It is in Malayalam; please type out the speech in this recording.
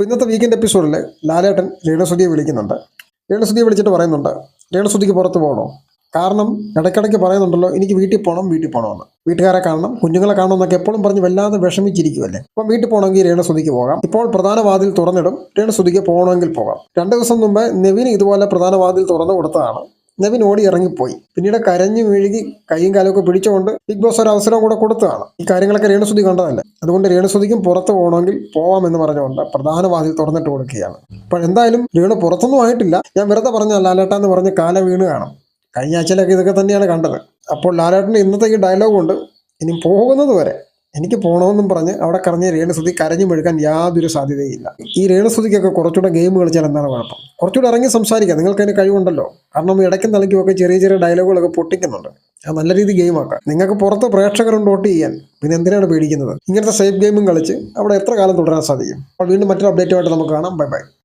അപ്പോൾ ഇന്നത്തെ വീക്കെൻഡ് എപ്പിസോഡിൽ ലാലേട്ടൻ രേണസുതിയെ വിളിക്കുന്നുണ്ട്. രേണസുതിയെ വിളിച്ചിട്ട് പറയുന്നുണ്ട് രേണസുതിക്ക് പുറത്ത് പോകണോ കാരണം ഇടയ്ക്കിടയ്ക്ക് പറയുന്നുണ്ടല്ലോ എനിക്ക് വീട്ടിൽ പോകണം വീട്ടിൽ പോകണമെന്ന് വീട്ടുകാരെ കാണണം കുഞ്ഞുങ്ങളെ കാണണം എന്നൊക്കെ എപ്പോഴും പറഞ്ഞ് വല്ലാതെ വിഷമിച്ചിരിക്കുമല്ലേ അപ്പം വീട്ടിൽ പോകണമെങ്കിൽ രേണസുതിക്ക് പോകാം. ഇപ്പോൾ പ്രധാന വാതിൽ തുറന്നിടും രേണസുതിക്ക് പോകണമെങ്കിൽ പോകാം. രണ്ട് ദിവസം മുമ്പ് നെവിൻ ഇതുപോലെ പ്രധാന വാതിൽ തുറന്നു കൊടുത്തതാണ്. നെവിൻ ഓടി ഇറങ്ങിപ്പോയി. പിന്നീട് കരഞ്ഞു വീഴുകി കൈയും കാലമൊക്കെ പിടിച്ചുകൊണ്ട് ബിഗ് ബോസ് ഒരു അവസരം കൂടെ കൊടുത്തതാണ്. ഈ കാര്യങ്ങളൊക്കെ രേണുസുതി കണ്ടതല്ലേ? അതുകൊണ്ട് രേണുസുതിക്കും പുറത്ത് പോകണമെങ്കിൽ പോവാമെന്ന് പറഞ്ഞുകൊണ്ട് പ്രധാന വാതിൽ തുറന്നിട്ട് കൊടുക്കുകയാണ്. അപ്പോൾ എന്തായാലും രേണു പുറത്തൊന്നും ആയിട്ടില്ല. ഞാൻ വെറുതെ പറഞ്ഞ ലാലേട്ട എന്ന് പറഞ്ഞ് കാല വീണ് കാണും. കഴിഞ്ഞ ആഴ്ചയിലൊക്കെ ഇതൊക്കെ തന്നെയാണ് കണ്ടത്. അപ്പോൾ ലാലേട്ടന്റെ ഇന്നത്തെ ഈ ഡയലോഗ് കൊണ്ട് ഇനി പോകുന്നത് വരെ എനിക്ക് പോകണമെന്നും പറഞ്ഞ് അവിടെ കറഞ്ഞ രേണുസുതി കരഞ്ഞു മെഴുകാൻ യാതൊരു സാധ്യതയില്ല. ഈ രേണുസുതിക്കൊക്കെ കുറച്ചുകൂടെ ഗെയിം കളിച്ചാൽ എന്താണ് കുഴപ്പം? കുറച്ചുകൂടെ ഇറങ്ങി സംസാരിക്കാം. നിങ്ങൾക്ക് അതിന് കഴിവുണ്ടല്ലോ. കാരണം ഇടയ്ക്കും തലയ്ക്കുമൊക്കെ ചെറിയ ചെറിയ ഡയലോഗുകളൊക്കെ പൊട്ടിക്കുന്നുണ്ട്. അത് നല്ല രീതിയിൽ ഗെയിമാക്കാം നിങ്ങൾക്ക് പുറത്ത് പ്രേക്ഷകരും ഡോട്ട് ചെയ്യാൻ. പിന്നെ എന്തിനാണ് പേടിക്കുന്നത്? ഇങ്ങനത്തെ സേഫ് ഗെയിമും കളിച്ച് അവിടെ എത്ര കാലം തുടരാൻ സാധിക്കും? അപ്പോൾ വീണ്ടും മറ്റൊരു അപ്ഡേറ്റുമായിട്ട് നമുക്ക് കാണാം. Bye bye